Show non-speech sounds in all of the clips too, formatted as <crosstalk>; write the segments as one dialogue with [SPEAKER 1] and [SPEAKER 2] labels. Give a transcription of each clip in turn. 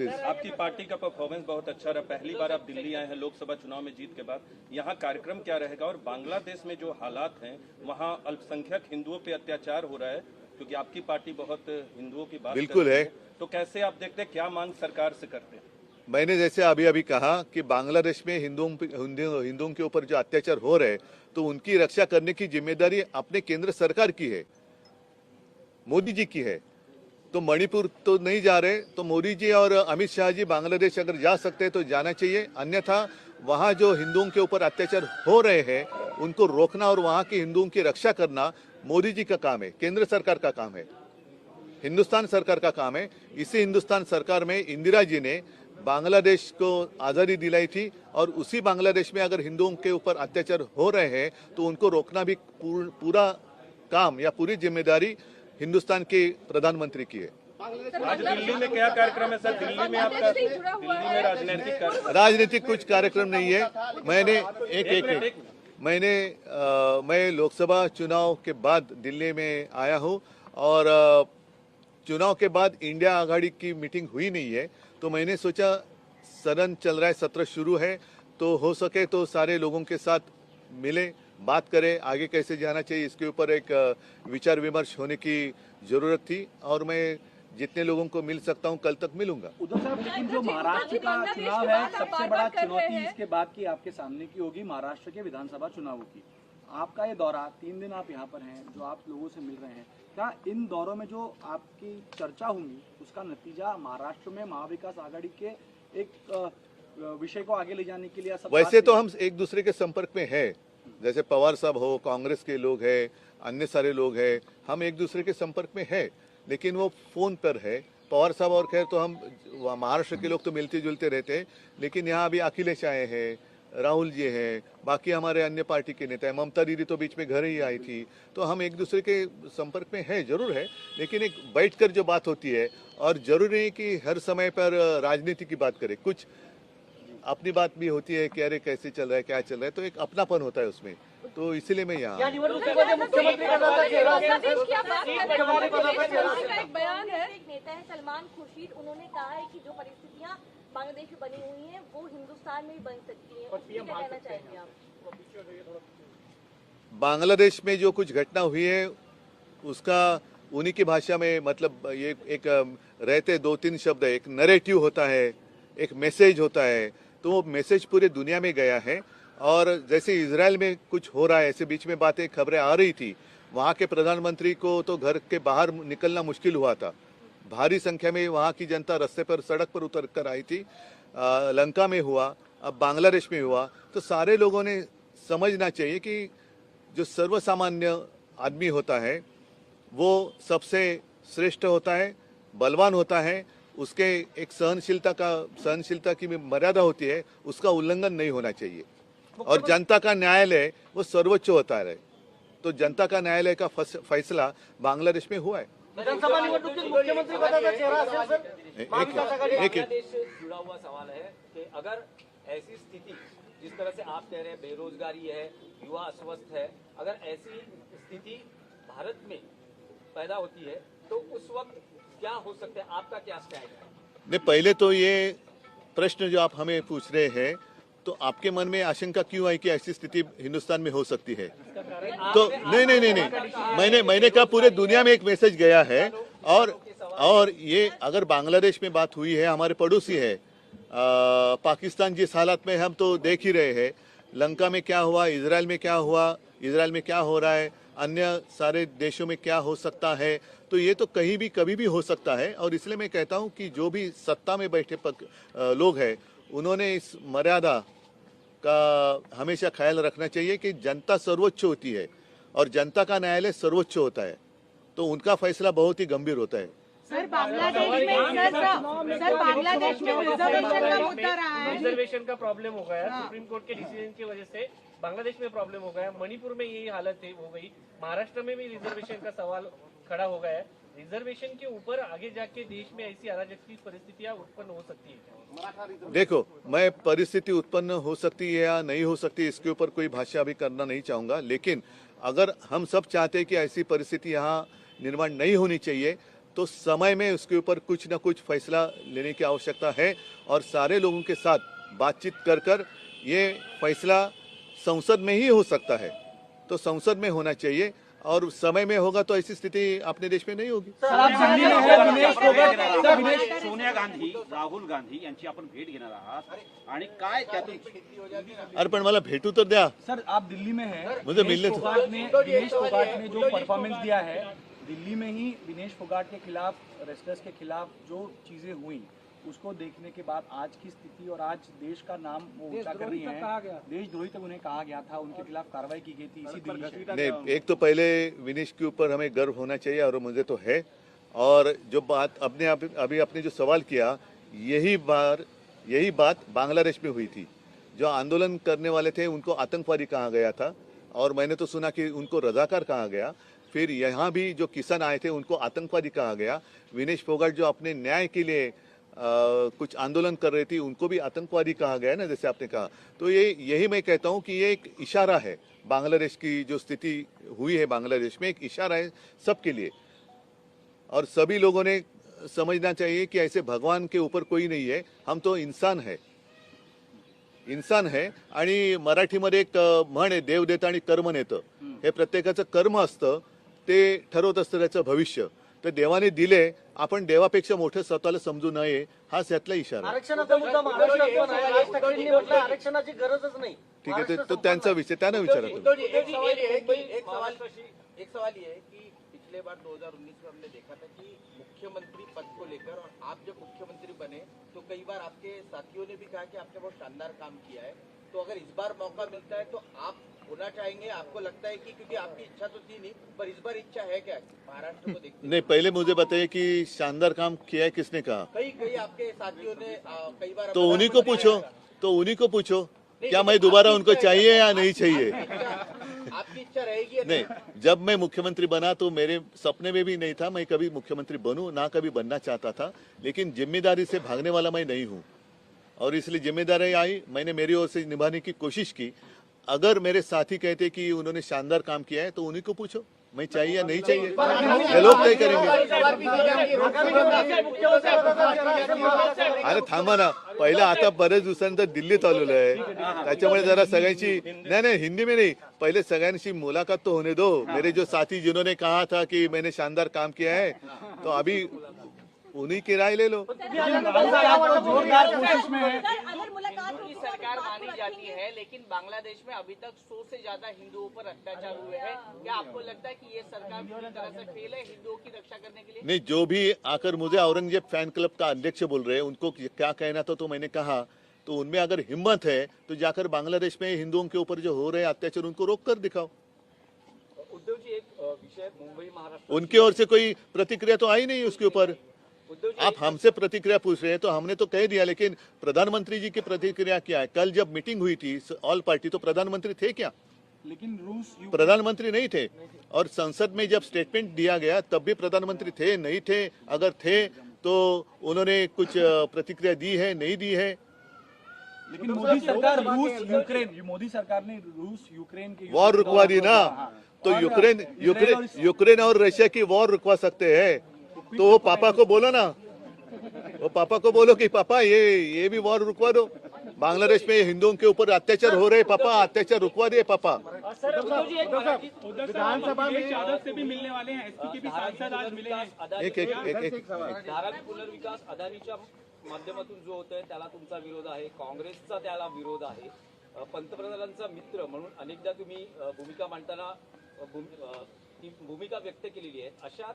[SPEAKER 1] आपकी पार्टी का परफॉर्मेंस बहुत अच्छा रहा। पहली बार आप दिल्ली आए हैं लोकसभा चुनाव में जीत के बाद। यहाँ कार्यक्रम क्या रहेगा? और बांग्लादेश में जो हालात हैं वहाँ अल्पसंख्यक हिंदुओं पे अत्याचार हो रहा है क्योंकि आपकी पार्टी बहुत हिंदुओं की बात
[SPEAKER 2] बिल्कुल है।
[SPEAKER 1] तो कैसे आप देखते हैं क्या मांग सरकार से करते हैं?
[SPEAKER 2] मैंने जैसे अभी अभी कहा कि बांग्लादेश में हिंदुओं हिंदुओं हिंदुओं के ऊपर जो अत्याचार हो रहे तो उनकी रक्षा करने की ज़िम्मेदारी अपने केंद्र सरकार की है मोदी जी की है। तो मणिपुर तो नहीं जा रहे तो मोदी जी और अमित शाह जी बांग्लादेश अगर जा सकते हैं तो जाना चाहिए। अन्यथा वहाँ जो हिंदुओं के ऊपर अत्याचार हो रहे हैं, उनको रोकना और वहाँ के हिंदुओं की रक्षा करना मोदी जी का काम है, केंद्र सरकार का काम है, हिंदुस्तान सरकार का काम है। इसी हिंदुस्तान सरकार में इंदिरा जी ने बांग्लादेश को आज़ादी दिलाई थी और उसी बांग्लादेश में अगर हिंदुओं के ऊपर अत्याचार हो रहे हैं तो उनको रोकना भी पूर- पूरा काम या पूरी ज़िम्मेदारी हिंदुस्तान के प्रधानमंत्री की है।
[SPEAKER 1] आज दिल्ली में क्या कार्यक्रम है सर? दिल्ली में आपका दिल्ली में राजनीतिक
[SPEAKER 2] राजनीतिक कुछ कार्यक्रम नहीं है। मैंने एक एक, एक मैंने अ, मैं लोकसभा चुनाव के बाद दिल्ली में आया हूँ और चुनाव के बाद इंडिया आघाड़ी की मीटिंग हुई नहीं है। तो मैंने सोचा सदन चल रहा है सत्र शुरू है। तो हो सके तो सारे लोगों के साथ मिले। बात करें आगे कैसे जाना चाहिए इसके ऊपर एक विचार विमर्श होने की ज़रूरत थी और मैं जितने लोगों को मिल सकता हूँ कल तक मिलूँगा।
[SPEAKER 3] उद्धव साहब लेकिन जो महाराष्ट्र का चुनाव है सबसे बड़ा चुनौती इसके बाद की आपके सामने की होगी महाराष्ट्र के विधानसभा चुनावों की। आपका ये दौरा तीन दिन आप यहाँ पर हैं जो आप लोगों से मिल रहे हैं क्या इन दौरों में जो आपकी चर्चा होंगी उसका नतीजा महाराष्ट्र में महाविकास आघाड़ी के एक विषय को आगे ले जाने के लिए
[SPEAKER 2] वैसे तो हम एक दूसरे के संपर्क में है जैसे पवार साहब हो, कांग्रेस के लोग हैं, अन्य सारे लोग हैं, हम एक दूसरे के संपर्क में है, लेकिन वो फ़ोन पर है। पवार साहब और खैर तो हम महाराष्ट्र के लोग तो मिलते जुलते रहते हैं, लेकिन यहाँ अभी अखिलेश आए हैं, राहुल जी हैं, बाकी हमारे अन्य पार्टी के नेता हैं, ममता दीदी तो बीच में घर ही आई थी तो हम एक दूसरे के संपर्क में हैं, ज़रूर है, लेकिन एक बैठकर जो बात होती है, और ज़रूरी नहीं कि हर समय पर राजनीति की बात करें, कुछ अपनी बात भी होती है कि अरे कैसे चल रहा है क्या चल रहा है तो एक अपनापन होता है उसमें। तो इसीलिए मैं यहाँ
[SPEAKER 4] है। नेता है सलमान खुर्शीद। उन्होंने कहा है कि जो परिस्थितियाँ बांग्लादेश में बनी हुई हैं वो हिंदुस्तान में भी बन सकती हैं। कहना चाहेंगे आप?
[SPEAKER 2] बांग्लादेश में जो कुछ घटना हुई है उसका उन्हीं की भाषा में मतलब ये एक रहते दो तीन शब्द है। एक नरेटिव होता है एक मैसेज होता है। तो वो मैसेज पूरे दुनिया में गया है। और जैसे इसराइल में कुछ हो रहा है ऐसे बीच में बातें खबरें आ रही थी वहाँ के प्रधानमंत्री को तो घर के बाहर निकलना मुश्किल हुआ था। भारी संख्या में वहाँ की जनता रस्ते पर सड़क पर उतर कर आई थी। अ, लंका में हुआ अब बांग्लादेश में हुआ। तो सारे लोगों ने समझना चाहिए कि जो सर्वसामान्य आदमी होता है वो सबसे श्रेष्ठ होता है बलवान होता है। उसके एक सहनशीलता का सहनशीलता की मर्यादा होती है उसका उल्लंघन नहीं होना चाहिए। और जनता का न्यायालय वो सर्वोच्च होता है। तो जनता का न्यायालय का फैसला बांग्लादेश में हुआ है।
[SPEAKER 5] विधानसभा निवडणुकीत मुख्यमंत्री पदाचा चेहरा असेल सर महाविकास आघाड़ी
[SPEAKER 2] एक एक
[SPEAKER 6] बांग्लादेश से जुड़ा हुआ सवाल है कि अगर ऐसी स्थिति जिस तरह से आप कह रहे हैं बेरोजगारी है युवा अस्वस्थ है अगर ऐसी स्थिति भारत में पैदा होती है तो उस वक्त क्या हो सकता है? आपका क्या स्टैंड है?
[SPEAKER 2] नहीं पहले तो ये प्रश्न जो आप हमें पूछ रहे हैं तो आपके मन में आशंका क्यों आई कि ऐसी स्थिति हिंदुस्तान में हो सकती है? तो नहीं नहीं नहीं नहीं। मैंने मैंने कहा पूरे दुनिया में एक मैसेज गया है। और और ये अगर बांग्लादेश में बात हुई है हमारे पड़ोसी है आ, पाकिस्तान जिस हालात में हम तो देख ही रहे हैं। लंका में क्या हुआ इसराइल में क्या हुआ इसराइल में क्या हो रहा है? अन्य सारे देशों में क्या हो सकता है तो ये तो कहीं भी कभी भी हो सकता है और इसलिए मैं कहता हूँ कि जो भी सत्ता में बैठे पक, लोग हैं उन्होंने इस मर्यादा का हमेशा ख्याल रखना चाहिए कि जनता सर्वोच्च होती है और जनता का न्यायालय सर्वोच्च होता है तो उनका फैसला बहुत ही गंभीर होता है
[SPEAKER 7] सर बांग्लादेश में सर सर बांग्लादेश में रिजर्वेशन का मुद्दा रहा है
[SPEAKER 8] रिजर्वेशन का प्रॉब्लम हो गया सुप्रीम कोर्ट के डिसीज़न की वजह से बांग्लादेश में प्रॉब्लम हो गया मणिपुर में यही हालत है गई। महाराष्ट्र में भी रिजर्वेशन का सवाल खड़ा हो गया है। रिजर्वेशन के ऊपर आगे जाके देश में ऐसी अराजक की परिस्थितियाँ उत्पन्न हो सकती है।
[SPEAKER 2] देखो, मैं परिस्थिति उत्पन्न हो सकती है या नहीं हो सकती, इसके ऊपर कोई भाष्य अभी करना नहीं चाहूँगा। लेकिन अगर हम सब चाहते हैं कि ऐसी परिस्थिति यहाँ निर्माण नहीं होनी चाहिए तो समय में उसके ऊपर कुछ ना कुछ फैसला लेने की आवश्यकता है और सारे लोगों के साथ बातचीत कर कर ये फैसला संसद में ही हो सकता है। तो संसद में होना चाहिए और समय में होगा तो ऐसी स्थिति अपने देश में नहीं होगी।
[SPEAKER 3] हैं
[SPEAKER 9] सोनिया गांधी राहुल गांधी यांची आपण भेट घेणार आहात. आणि काय त्यातून
[SPEAKER 2] अरे पण मला भेटू तर द्या।
[SPEAKER 3] सर आप दिल्ली में है।
[SPEAKER 2] मुझे मिलने तो-
[SPEAKER 3] फोगाट ने जो परफॉर्मेंस दिया है दिल्ली में ही दिनेश फोगाट के खिलाफ रेस्लर्स के खिलाफ जो चीज़ें हुई उसको देखने के बाद आज की स्थिति और आज देश का नाम वो ऊँचा कर रही है। देशद्रोही तक उन्हें कहा गया था उनके खिलाफ कार्रवाई की गई थी इसी दिल्ली
[SPEAKER 2] नहीं एक तो पहले विनेश के ऊपर हमें गर्व होना चाहिए और मुझे तो है। और जो बात अपने आप अभी आपने जो सवाल किया यही बार यही बात बांग्लादेश में हुई थी। जो आंदोलन करने वाले थे उनको आतंकवादी कहा गया था और मैंने तो सुना कि उनको रजाकार कहा गया। फिर यहाँ भी जो किसान आए थे उनको आतंकवादी कहा गया। विनेश फोगाट जो अपने न्याय के लिए कुछ आंदोलन कर रही थी उनको भी आतंकवादी कहा गया ना जैसे आपने कहा। तो ये यही मैं कहता हूँ कि ये एक इशारा है बांग्लादेश की जो स्थिति हुई है बांग्लादेश में एक इशारा है सबके लिए। और सभी लोगों ने समझना चाहिए कि ऐसे भगवान के ऊपर कोई नहीं है हम तो इंसान है। इंसान आहे आणि मराठीमध्ये एक म्हण आहे देव देतं आणि कर्म नेतं। हे प्रत्येकाचं कर्म असतं ते ठरवत असतं त्याचं भविष्य। तर देवाने दिले आपण देवापेक्षा मोठं स्वतःला समजू नये हाच यातला इशारा.
[SPEAKER 5] आरक्षणाचा मुद्दा महाराष्ट्रात पण आहे. राज ठाकरेंनी म्हटलं आरक्षणाची गरजच नाही.
[SPEAKER 2] ठीक आहे ते- तो त्यांचा विषय त्यांना विचारा तुम्ही.
[SPEAKER 9] एक सवाल ये है कि एक सवाल एक सवाल ये है कि पिछले बार 2019 में हमने देखा था कि मुख्यमंत्री पद को लेकर और आप जब मुख्यमंत्री बने तो कई बार आपके साथियों ने भी कहा कि आपने बहुत शानदार काम किया है। तो अगर इस बार मौका मिलता है तो आप होना चाहेंगे आपको लगता है कि क्योंकि आपकी इच्छा तो थी नहीं पर इस बार इच्छा है क्या? महाराष्ट्र को देखते
[SPEAKER 2] नहीं पहले मुझे बताइए कि शानदार काम किया है किसने कहा?
[SPEAKER 9] कई कई आपके साथियों ने कई बार
[SPEAKER 2] तो उन्हीं को पूछो तो उन्हीं को पूछो क्या मैं दोबारा उनको चाहिए या नहीं चाहिए?
[SPEAKER 9] आपकी इच्छा रहेगी
[SPEAKER 2] नहीं? जब मैं मुख्यमंत्री बना तो मेरे सपने में भी नहीं था मैं कभी मुख्यमंत्री बनूं ना कभी बनना चाहता था लेकिन ज़िम्मेदारी से भागने वाला मैं नहीं हूँ। और इसलिए ज़िम्मेदारी आई। मैंने मेरी ओर से निभाने की कोशिश की। अगर मेरे साथी कहते कि उन्होंने शानदार काम किया है तो उन्हीं को पूछो, मैं चाहिए या नहीं चाहिए? ये लोग तय करेंगे। अरे थांबा ना, पहिलं आता बरेच दिवसानंतर दिल्लीत आलेलो आहे. त्याच्यामुळे जरा सगळ्यांची नाही नाही, हिंदी में नहीं. पहले सगळ्यांशी मुलाकात तो होने दो. मेरे जो साथी जिन्होंने कहा था कि मैंने शानदार काम किया है तो अभी उन्हीं की राय ले लो।
[SPEAKER 3] जोरदार कोशिश में है।
[SPEAKER 4] सर अगर मुलाकात
[SPEAKER 10] हिंदू की
[SPEAKER 4] होगी तो
[SPEAKER 10] सरकार मानी जाती है लेकिन बांग्लादेश में अभी तक सौ से ज़्यादा हिंदुओं पर अत्याचार हुए हैं। क्या आपको लगता है कि ये सरकार पूरी तरह से फेल है हिंदुओं की रक्षा करने के लिए?
[SPEAKER 2] नहीं जो भी आकर मुझे औरंगज़ेब फ़ैन क्लब का अध्यक्ष बोल रहे हैं उनको क्या कहना था तो मैंने कहा तो उनमें अगर हिम्मत है तो जाकर बांग्लादेश में हिंदुओं के ऊपर जो हो रहे हैं अत्याचार उनको रोक कर दिखाओ।
[SPEAKER 6] उद्धव जी एक विषय मुंबई महाराष्ट्र
[SPEAKER 2] उनकी ओर से कोई प्रतिक्रिया तो आई नहीं उसके ऊपर? आप हमसे प्रतिक्रिया पूछ रहे हैं तो हमने तो कह दिया लेकिन प्रधानमंत्री जी की प्रतिक्रिया क्या है? कल जब मीटिंग हुई थी ऑल पार्टी तो प्रधानमंत्री थे क्या?
[SPEAKER 3] लेकिन रूस
[SPEAKER 2] प्रधानमंत्री नहीं थे। और संसद में जब स्टेटमेंट दिया गया तब भी प्रधानमंत्री थे नहीं थे अगर थे तो उन्होंने कुछ प्रतिक्रिया दी है नहीं दी है?
[SPEAKER 3] लेकिन मोदी सरकार रूस यूक्रेन मोदी सरकार ने रूस यूक्रेन की
[SPEAKER 2] वॉर रुकवा दी ना।
[SPEAKER 3] हाँ।
[SPEAKER 2] तो यूक्रेन यूक्रेन यूक्रेन और रशिया की वॉर रुकवा सकते हैं। तो वो पापा को बोलो ना। वो पापा को बोलो कि पापा ये ये भी वॉर रुकवा दो। बांग्लादेश में हिंदुओं के ऊपर अत्याचार हो रहे पापा अत्याचार रुकवा दिए पापा।
[SPEAKER 8] विधानसभा में यादव से भी मिलने वाले हैं एसपी के भी सांसद आज मिले हैं।
[SPEAKER 2] एक एक एक एक,
[SPEAKER 6] धारावी पुनर्विकास अदानीच्या माध्यमातून जो होतोय त्याला तुमचा विरोध आहे. काँग्रेसचा त्याला विरोध आहे. पंतप्रधानांचा मित्र म्हणून अनेकदा तुम्ही भूमिका मांडताना भूमिका व्यक्त केलेली आहे. अशात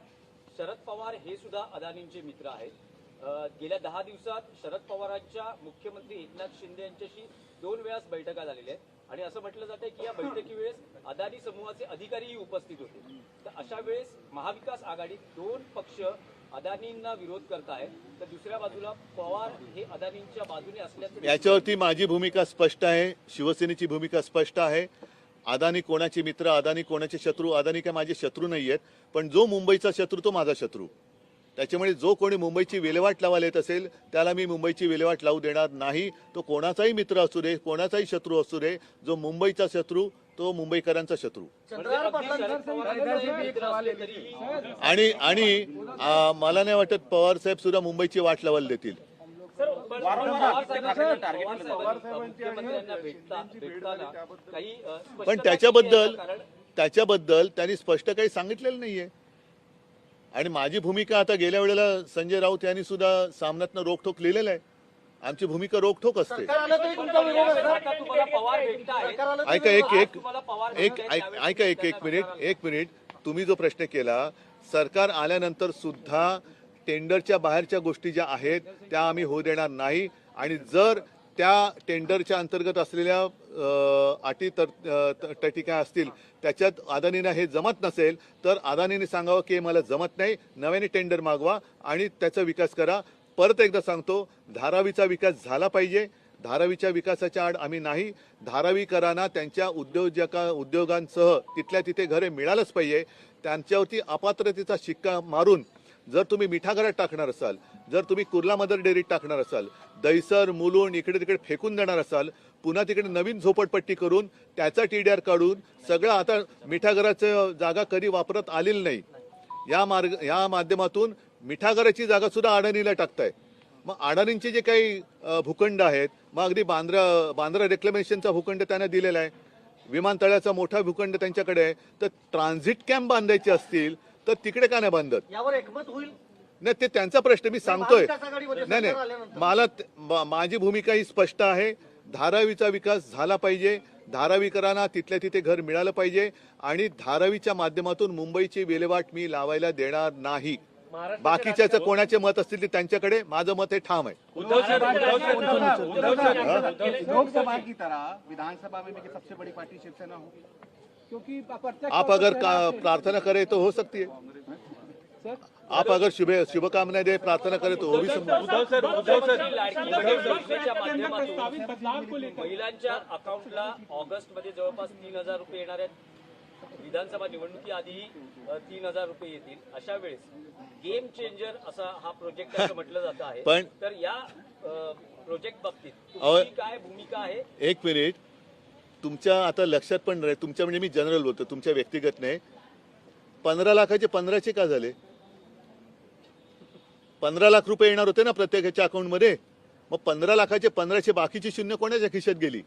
[SPEAKER 6] शरद पवार हे सुद्धा अदानींचे मित्र आहेत. गेल्या दहा दिवसात शरद पवारांच्या मुख्यमंत्री एकनाथ शिंदे यांच्याशी दोन वेळास बैठका झालेल्या आहेत. आणि असं म्हटलं जातंय की या बैठकीवेळेस अदानी समूहाचे अधिकारीही उपस्थित होते. तर अशा वेळेस महाविकास आघाडीत दोन पक्ष अदानींना विरोध करतायत तर दुसऱ्या बाजूला पवार हे अदानींच्या बाजूने असल्याचं
[SPEAKER 2] याच्यावरती माझी भूमिका स्पष्ट आहे. शिवसेनेची भूमिका स्पष्ट आहे. अदानी कोणाचे मित्र अदानी कोणाचे शत्रू अदानी काय माझे शत्रू नाही आहेत पण जो मुंबईचा शत्रू तो माझा शत्रू. त्याच्यामुळे जो कोणी मुंबईची विल्हेवाट लावायला येत असेल त्याला मी मुंबईची विल्हेवाट लावू देणार नाही. तो कोणाचाही मित्र असू दे कोणाचाही शत्रू असू दे जो मुंबईचा शत्रू तो मुंबईकरांचा शत्रू. आणि आणि आ, मला नाही वाटत पवार साहेब सुद्धा मुंबईची वाट लावायला देतील. पण त्याच्याबद्दल त्याच्याबद्दल त्यांनी स्पष्ट काही सांगितलेलं नाहीये. आणि माझी भूमिका आता गेल्या वेळेला संजय राऊत यांनी सुद्धा सामन्यातनं रोखोक लिहिलेलं आहे. आमची भूमिका रोखोक असते.
[SPEAKER 5] सरकार आलं तरी तुमचा विरोध आहे का?
[SPEAKER 6] आता तुम्हाला पवार भेटता आहे
[SPEAKER 5] सरकार आलं तरी
[SPEAKER 2] ऐका एक एक
[SPEAKER 6] तुम्हाला पवार
[SPEAKER 2] एक ऐक- एक एक मिनिट एक मिनिट. तुम्ही जो प्रश्न केला सरकार आल्यानंतर सुद्धा टेंडरच्या बाहेरच्या गोष्टी ज्या आहेत त्या आम्ही होऊ देणार नाही. आणि जर त्या टेंडरच्या अंतर्गत असलेल्या अटी तर अ, तटी काय असतील त्याच्यात अदानीनं हे जमत नसेल तर अदानीने सांगावं की हे मला जमत नाही नव्याने टेंडर मागवा आणि त्याचा विकास करा. परत एकदा सांगतो धारावीचा विकास झाला पाहिजे. धारावीच्या विकासाच्या आड आम्ही नाही. धारावीकरांना त्यांच्या उद्योजका उद्योगांसह तिथल्या तिथे घरे मिळालंच पाहिजे. त्यांच्यावरती अपात्रतेचा शिक्का मारून जर तुम्ही मिठागरात टाकणार असाल जर तुम्ही कुर्ला मदर डेअरीत टाकणार असाल दैसर मुलुंड इकडे तिकडे फेकून देणार असाल पुन्हा तिकडे नवीन झोपडपट्टी करून त्याचा टी डी आर काढून सगळं आता मिठागराचं जागा कधी वापरत आलेली नाही. या मार्ग या माध्यमातून मिठागराची जागा सुद्धा अडाणीला टाकताय. मग अडाणींचे जे काही भूखंड आहेत मग अगदी बांद्रा बांद्रा रेक्लेमेशनचा भूखंड त्यांना दिलेला आहे. विमानतळाचा मोठा भूखंड त्यांच्याकडे आहे. तर ट्रान्झिट कॅम्प बांधायचे असतील तर तिकडे का नाही बांधत?
[SPEAKER 5] यावर एकमत होईल.
[SPEAKER 2] नाही ते त्यांचा प्रश्न मी सांगतोय. नाही नाही. मला माझी भूमिका ही स्पष्ट आहे. धारावीचा विकास झाला पाहिजे. धारावीकरांना तिथल्या तिथे घर मिळालं पाहिजे. आणि धारावीच्या माध्यमातून मुंबईची विल्हेवाट मी लावायला देणार नाही. बाकीच्याचं कोणाचे मत असतील ते त्यांच्याकडे माझं मत हे ठाम आहे.
[SPEAKER 3] लोकसभा की तरह विधानसभा में भी सबसे बड़ी पार्टी शिवसेना हो। क्योंकि
[SPEAKER 2] आप अगर प्रार्थना करें तो हो सकती है। आप अगर शुभ शुभकामनाएँ दे प्रार्थना करें तो वो भी संभव
[SPEAKER 1] उद्धव सर उद्धव सर
[SPEAKER 6] महिलांच्या अकाउंटला ऑगस्ट मध्ये जवळपास तीन हज़ार रुपये येणार आहेत. विधानसभा निवडणुकीआधी अ, तीन हज़ार रुपये येतील. अशा वेळेस गेम चेंजर असा हा प्रोजेक्ट म्हटलं जात आहे.
[SPEAKER 2] पण-
[SPEAKER 6] तर या प्रोजेक्ट बाबतीत काय भूमिका आहे?
[SPEAKER 2] एक मिनिट तुमच्या आता लक्षात पण नाही तुमच्या म्हणजे मी जनरल बोलतो तुमच्या व्यक्तिगत नाही. पंधरा लाखाचे पंधराचे का झाले? पंधरा लाख रुपये येणार होते ना प्रत्येकाच्या अकाउंटमध्ये मग पंधरा लाखाचे पंधराशे बाकीची शून्य कोणाच्या खिशात गेली?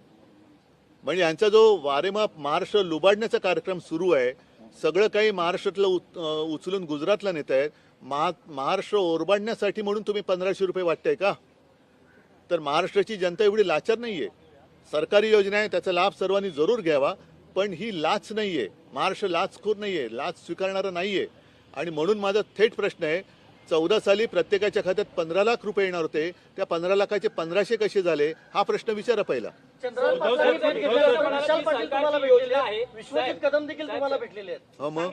[SPEAKER 2] म्हणजे यांचा जो वारेमाप महाराष्ट्र लुबाडण्याचा कार्यक्रम सुरू आहे सगळं काही महाराष्ट्रातलं उत- उचलून गुजरातला नेत आहेत. महा महाराष्ट्र ओरबाडण्यासाठी म्हणून तुम्ही पंधराशे रुपये वाटताय का? तर महाराष्ट्राची जनता एवढी लाचार नाही आहे सरकारी योजना आहे त्याचा लाभ सर्वांनी जरूर घ्यावा पण ही लाच नाहीये. महाराष्ट्र लाचखोर नाहीये लाच स्वीकारणारा नाहीये. आणि म्हणून माझा थेट प्रश्न आहे चौदा साली प्रत्येकाच्या खात्यात पंधरा लाख रुपये येणार होते त्या पंधरा लाखाचे पंधराशे कसे झाले? हा प्रश्न विचारा पहिला.
[SPEAKER 6] सरकारची
[SPEAKER 5] तुम्हाला
[SPEAKER 6] योजना आहे.
[SPEAKER 5] आहेत. विश्वजित कदम देखील तुम्हाला भेटलेले आहेत.
[SPEAKER 2] हो मग?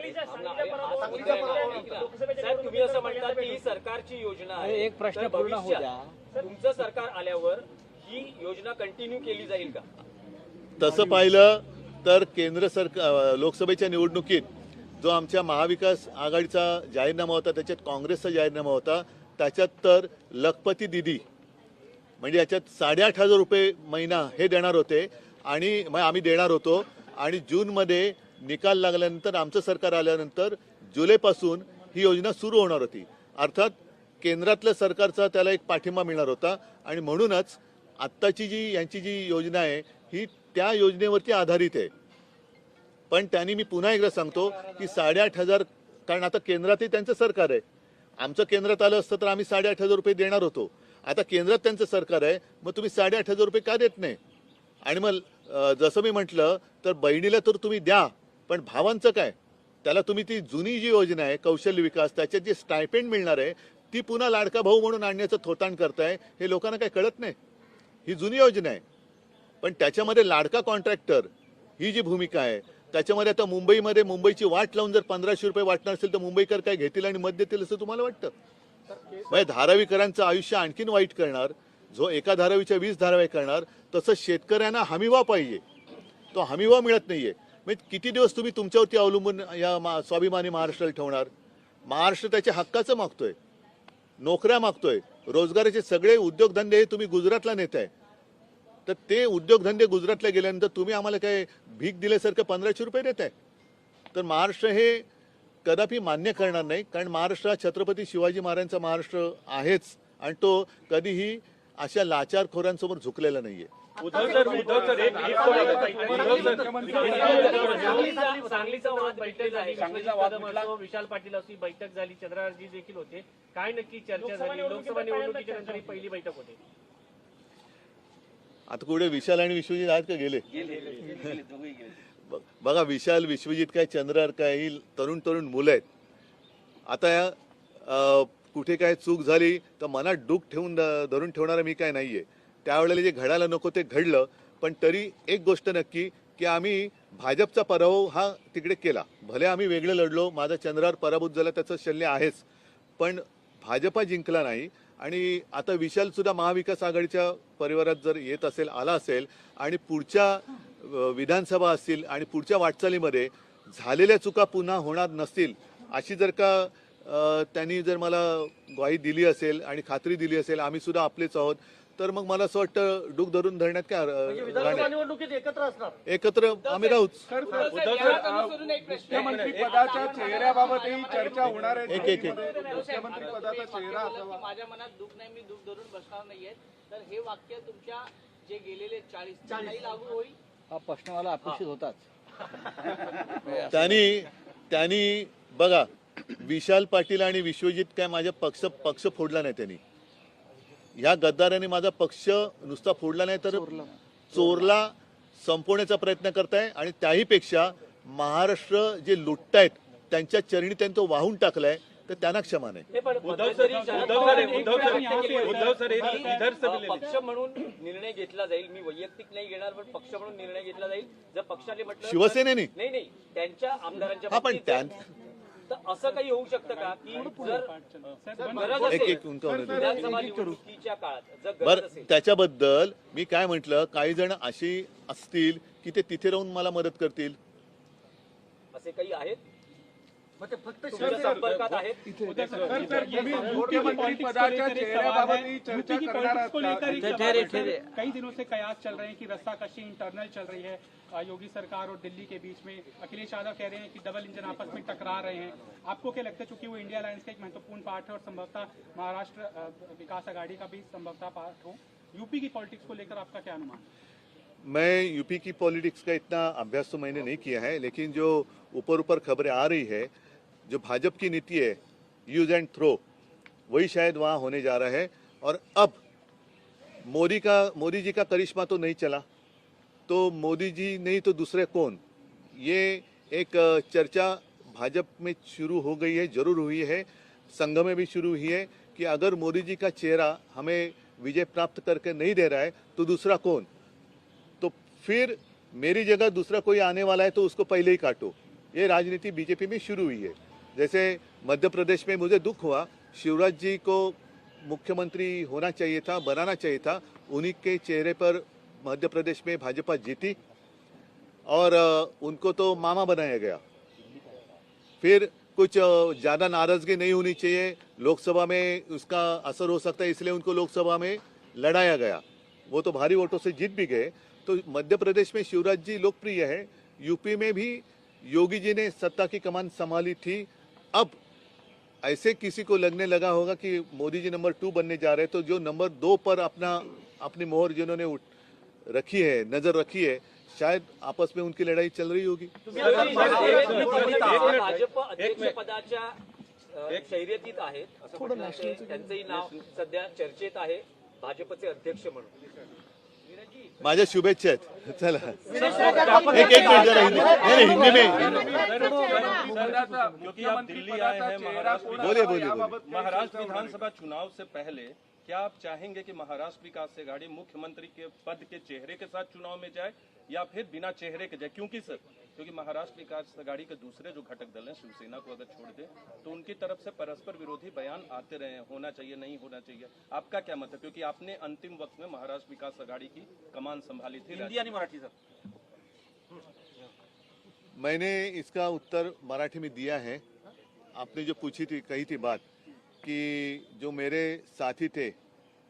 [SPEAKER 6] साहेब तुम्ही असं म्हणतात की ही सरकारची योजना आहे एक प्रश्न पूर्ण हो तुमचं सरकार आल्यावर ही योजना कंटिन्यू केली जाईल का?
[SPEAKER 2] तसं पाहिलं तर केंद्र सरकार लोकसभेच्या निवडणुकीत जो आमच्या महाविकास आघाडीचा जाहीरनामा होता त्याच्यात काँग्रेसचा जाहीरनामा होता त्याच्यात तर लखपती दिदी म्हणजे याच्यात साडेआठ हजार रुपये महिना हे देणार होते आणि मग आम्ही देणार होतो. आणि जूनमध्ये निकाल लागल्यानंतर आमचं सरकार आल्यानंतर जुलैपासून ही योजना सुरू होणार होती. अर्थात केंद्रातल्या सरकारचा त्याला एक पाठिंबा मिळणार होता. आणि म्हणूनच आत्ताची जी यांची जी योजना आहे ही त्या योजनेवरती आधारित आहे. पण त्यांनी मी पुन्हा एकदा सांगतो की साडेआठ हजार कारण आता केंद्रातही त्यांचं सरकार आहे. आमचं केंद्रात आलं असतं तर आम्ही साडेआठ हजार रुपये देणार होतो. आता केंद्रात त्यांचं सरकार आहे मग तुम्ही साडेआठ हजार रुपये का देत नाही? आणि मग जसं मी म्हटलं तर बहिणीला तर तुम्ही द्या पण भावांचं काय? त्याला तुम्ही ती जुनी जी योजना आहे कौशल्य विकास त्याच्यात जे स्टायपेंड मिळणार आहे ती पुन्हा लाडका भाऊ म्हणून आणण्याचं थोतांड करताय हे लोकांना काय कळत नाही. ही जुनी योजना आहे. पण त्याच्यामध्ये लाडका कॉन्ट्रॅक्टर ही जी भूमिका आहे त्याच्यामध्ये आता मुंबईमध्ये मुंबईची वाट लावून जर पंधराशे रुपये वाटणार असेल तर मुंबईकर काय घेतील आणि मत देतील असं तुम्हाला वाटतं? म्हणजे धारावीकरांचं आयुष्य आणखीन वाईट करणार जो एका धारावीच्या वीस धारावी करणार तसं शेतकऱ्यांना हमीभाव पाहिजे. तो हमीभाव मिळत नाहीये. म्हणजे किती दिवस तुम्ही तुमच्यावरती अवलंबून या मा- स्वाभिमानी महाराष्ट्राला ठेवणार? महाराष्ट्र त्याच्या हक्काचं मागतोय. नोकऱ्या मागतोय. रोजगाराचे सगळे उद्योगधंदे हे तुम्ही गुजरातला नेताय. तर ते उद्योगधंदे गुजरातला गेल्यानंतर तुम्ही आम्हाला काय भीक दिल्यासारखं पंधराशे रुपये देताय? तर महाराष्ट्र हे कदापि मान्य करणार नाही कारण महाराष्ट्र हा छत्रपती शिवाजी महाराजांचा महाराष्ट्र आहेच. आणि तो कधीही अशा लाचारखोरांसमोर झुकलेला नाही आहे
[SPEAKER 1] उद्धव सर उद्धव सर एक एक उद्धव सर
[SPEAKER 8] सांगलीचा सांगलीचा वाद बैठक झाली विश्वजित कदम असो विशाल पाटील ही बैठक झाली चंद्राजी देखील होते. काय नक्की चर्चा झाली? लोकसभा निवडणुकीच्या नंतर ही पहिली बैठक होती.
[SPEAKER 2] आता कुठे विशाल आणि विश्वजित आहेत का गेले? बघा विशाल विश्वजित काय चंद्रार काय ही तरुण तरुण मुलं आहेत. आता या, कुठे काय चूक झाली तर मनात डूक ठेवून धरून ठेवणारा मी काय नाहीये. त्यावेळेला जे घडायला नको ते घडलं पण तरी एक गोष्ट नक्की की आम्ही भाजपचा पराभव हा तिकडे केला. भले आम्ही वेगळे लढलो माझा चंद्रावर पराभूत झाला त्याचं शल्य आहेच पण भाजपा जिंकला नाही आणि आता विशाल सुद्धा महाविकास आघाडीच्या परिवारात जर येत असेल आला असेल आणि पुढच्या विधानसभा असतील आणि पुढच्या वाटचालीमध्ये झालेल्या चुका पुन्हा होणार नसतील अशी जर का त्यांनी जर मला ग्वाही दिली असेल आणि खात्री दिली असेल आम्ही सुद्धा आपलेच आहोत तर मग मला असं वाटतं डूक धरून धरण्यात काय
[SPEAKER 5] निवडणुकीत एकत्र असणार.
[SPEAKER 2] एकत्र आम्ही राहूच.
[SPEAKER 11] मुख्यमंत्री पदाच्या चेहऱ्याबाबतही चर्चा होणार आहे.
[SPEAKER 2] एक एक एक.
[SPEAKER 11] मुख्यमंत्री पदाचा चेहरा
[SPEAKER 10] माझ्या मनात दुःख नाही मी दुःख धरून बसणार नाहीये. तर हे वाक्य तुमच्या जे गेलेले चाळीस नाही लागू होईल?
[SPEAKER 3] हा प्रश्न मला अपेक्षित होताच. <laughs>
[SPEAKER 2] त्यांनी त्यांनी बघा विशाल पाटील आणि विश्वजित काय माझ्या पक्ष पक्ष फोडला नाही त्यांनी. ह्या गद्दाराने माझा पक्ष नुसता फोडला नाही तर चोरला. संपवण्याचा प्रयत्न करताय आणि त्याही पेक्षा महाराष्ट्र जे लुटतायत त्यांच्या चरणी त्यांनी तो वाहून टाकलाय तर त्यांना क्षमा नाही.
[SPEAKER 6] हे पक्ष म्हणून निर्णय घेतला जाईल. मी वैयक्तिक नाही घेणार पण पक्ष म्हणून निर्णय घेतला जाईल. जर पक्षाने
[SPEAKER 2] शिवसेनेने?
[SPEAKER 6] नाही नाही. त्यांच्या आमदारांच्या तर असं काही होऊ शकतं का? की जर गरज
[SPEAKER 2] एक.
[SPEAKER 6] विधानसभा निवडणुकीच्या काळात जर गरज
[SPEAKER 2] बर
[SPEAKER 6] असेल.
[SPEAKER 2] त्याच्याबद्दल मी काय म्हटलं काही जण अशी असतील की ते तिथे राहून मला मदत करतील.
[SPEAKER 6] असे काही आहेत?
[SPEAKER 5] फक्त
[SPEAKER 6] संपर्कात आहेत
[SPEAKER 11] मुख्यमंत्री पदाच्या चर्चा करणार आहात?
[SPEAKER 12] कई दिनों से कयास चल रहे हैं कि रस्ता कशी इंटरनल चल रही है? योगी सरकार और दिल्ली के बीच में अखिलेश यादव कह रहे हैं कि डबल इंजन आपस में टकरा रहे हैं। आपको क्या लगता है चूँकि वो इंडिया अलायंस का एक महत्वपूर्ण पार्ट है और संभवतः महाराष्ट्र विकास आघाड़ी का भी संभवतः पार्ट हो यूपी की पॉलिटिक्स को लेकर आपका क्या अनुमान? है
[SPEAKER 2] मैं यूपी की पॉलिटिक्स का इतना अभ्यास तो मैंने नहीं किया है लेकिन जो ऊपर ऊपर खबरें आ रही है जो भाजपा की नीति है यूज़ एंड थ्रो वही शायद वहाँ होने जा रहा है। और अब मोदी का, मोदी जी का करिश्मा तो नहीं चला। तो मोदी जी नहीं तो दूसरे कौन? ये एक, चर्चा भाजपा में शुरू हो गई है, ज़रूर हुई है। संघ में भी शुरू हुई है कि अगर मोदी जी का चेहरा हमें विजय प्राप्त करके नहीं दे रहा है तो दूसरा कौन? तो फिर मेरी जगह दूसरा कोई आने वाला है तो उसको पहले ही काटो। ये राजनीति बीजेपी में शुरू हुई है। जैसे मध्य प्रदेश में मुझे दुख हुआ, शिवराज जी को मुख्यमंत्री होना चाहिए था, बनाना चाहिए था, उन्हीं के चेहरे पर मध्य प्रदेश में भाजपा जीती और उनको तो मामा बनाया गया। फिर कुछ ज़्यादा नाराज़गी नहीं होनी चाहिए, लोकसभा में उसका असर हो सकता है, इसलिए उनको लोकसभा में लड़ाया गया। वो तो भारी वोटों से जीत भी गए। तो मध्य प्रदेश में शिवराज जी लोकप्रिय है, यूपी में भी योगी जी ने सत्ता की कमान संभाली थी अब ऐसे किसी को लगने लगा होगा कि मोदी जी नंबर टू बनने जा रहे हैं तो जो नंबर दो पर अपना अपनी मोहर जिन्होंने रखी है नज़र रखी है शायद आपस में उनकी लड़ाई चल रही होगी।
[SPEAKER 6] भाजप अध्यक्ष पदाच्या शर्यतीत आहेत त्यांचंही नाव सध्या चर्चेत आहे भाजपचे अध्यक्ष म्हणून.
[SPEAKER 2] माझ्या शुभेच्छा आहेत. चला. एक एक मिनिट जरा हिंदी नहीं, हिंदी में
[SPEAKER 1] आप दिल्ली आए हैं महाराष्ट्र
[SPEAKER 2] बोलिए बोलिए
[SPEAKER 1] महाराष्ट्र विधानसभा चुनाव से पहले क्या आप चाहेंगे कि महाराष्ट्र विकास आघाड़ी मुख्यमंत्री के पद के चेहरे के साथ चुनाव में जाए या फिर बिना चेहरे के जाए? क्योंकि सर क्योंकि महाराष्ट्र विकास आघाड़ी के दूसरे जो घटक दल हैं शिवसेना को अगर छोड़ दें तो उनकी तरफ़ से परस्पर विरोधी बयान आते रहे होना चाहिए नहीं होना चाहिए। आपका क्या मत है? क्योंकि आपने अंतिम वक्त में महाराष्ट्र विकास आघाड़ी की कमान संभाली थी
[SPEAKER 6] हिंदी आणि मराठी सर।
[SPEAKER 2] मैंने इसका उत्तर मराठी में दिया है। आपने जो पूछी थी कही थी बात कि जो मेरे साथी थे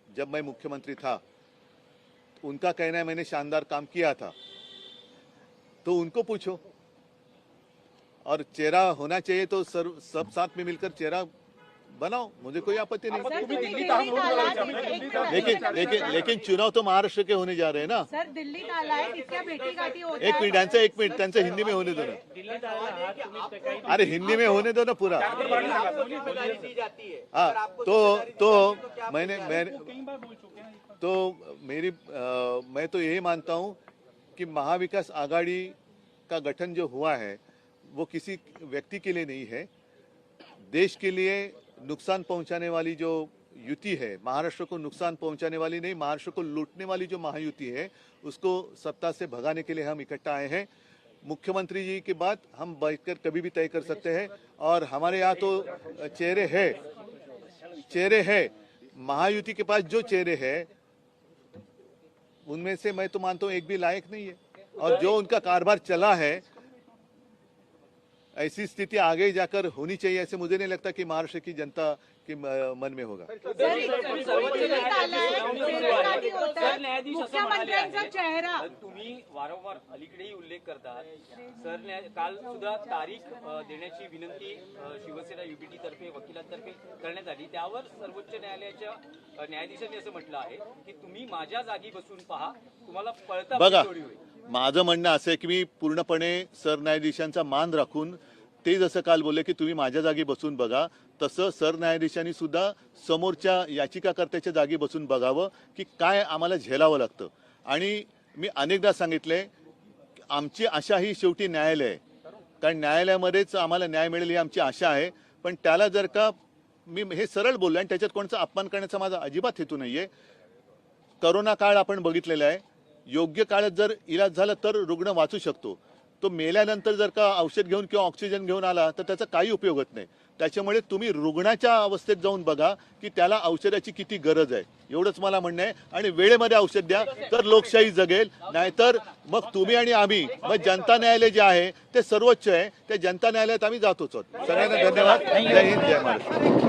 [SPEAKER 2] जब मैं मुख्यमंत्री था उनका कहना है मैंने शानदार काम किया था। तो उनको पूछो। और चेहरा होना चाहिए तो सर सब साथ में मिलकर चेहरा बनाओ मुझे कोई आपत्ति नहीं।
[SPEAKER 7] मिनिट.
[SPEAKER 2] लेकिन लेकिन लेकिन चुनाव तो महाराष्ट्र के होने जा रहे हैं ना।
[SPEAKER 7] सर होत
[SPEAKER 2] एक मिनट यांचं एक मिनिट त्यांचं हिंदी में होने दो ना। अरे हिंदी में होने दो ना पूरा।
[SPEAKER 9] है
[SPEAKER 2] तो तो मैंने मैंने
[SPEAKER 12] वो कई बार बोल चुके हैं इस पर।
[SPEAKER 2] तो मेरी मैं तो यही मानता हूँ कि महाविकास आघाड़ी का गठन जो हुआ है, वो किसी व्यक्ति के लिए नहीं है। देश के लिए नुकसान पहुँचाने वाली जो युति है, महाराष्ट्र को नुकसान पहुँचाने वाली नहीं, महाराष्ट्र को लूटने वाली जो महायुति है, उसको सत्ता से भगाने के लिए हम इकट्ठा आए हैं। मुख्यमंत्री जी की बात हम बैठकर कभी भी तय कर सकते हैं। और हमारे यहाँ तो चेहरे है चेहरे है। महायुति के पास जो चेहरे हैं उनमें से मैं तो मानता हूँ एक भी लायक नहीं है। और जो उनका कारोबार चला है ऐसी स्थिति आगे जाकर होनी चाहिए ऐसे मुझे नहीं लगता कि महाराष्ट्र की जनता के मन में होगा
[SPEAKER 7] चेहरा
[SPEAKER 6] तुम्ही वारंवार अलीकडेही उल्लेख करतात सरन्याय काल सुद्धा तारीख देण्याची विनंती शिवसेना युबीटी तर्फे वकिलांतर्फे करण्यात आली त्यावर सर्वोच्च न्यायालयाच्या न्यायाधीशांनी असं म्हटलं आहे की तुम्ही माझ्या जागी बसून पहा तुम्हाला पळता
[SPEAKER 2] बघा माझं म्हणणं असं आहे की मी पूर्णपणे सरन्यायाधीशांचा मान राखून ते जसं काल बोलले की तुम्ही माझ्या जागी बसून बघा तसं सरन्यायाधीशांनी सुद्धा समोरच्या याचिकाकर्त्याच्या जागी बसून बघावं की काय आम्हाला झेलावं लागतं. आणि मी अनेकदा सांगितले आमची आशा ही शेवटी न्यायालय आहे. कारण न्यायालयामध्येच आम्हाला न्याय मिळेल ही आमची आशा आहे. पण त्याला जर का मी हे सरळ बोललो आणि त्याच्यात कोणाचा अपमान करण्याचा माझा अजिबात हेतू नाही आहे करोना काळ आपण बघितलेला आहे. योग्य काळात जर इलाज झाला तर रुग्ण वाचू शकतो. तो मेल्यानंतर जर का औषध घेऊन किंवा ऑक्सिजन घेऊन आला तर त्याचा काही उपयोग होत नाही. त्याच्यामुळे तुम्ही रुग्णाच्या अवस्थेत जाऊन बघा की त्याला औषधाची किती गरज आहे. एवढंच मला म्हणणं आहे. आणि वेळेमध्ये औषध द्या तर लोकशाही जगेल. नाहीतर मग तुम्ही आणि आम्ही मग जनता न्यायालय जे आहे ते सर्वोच्च आहे. त्या जनता न्यायालयात आम्ही जातोच आहोत सगळ्यांना धन्यवाद. जय हिंद जय महाराष्ट्र.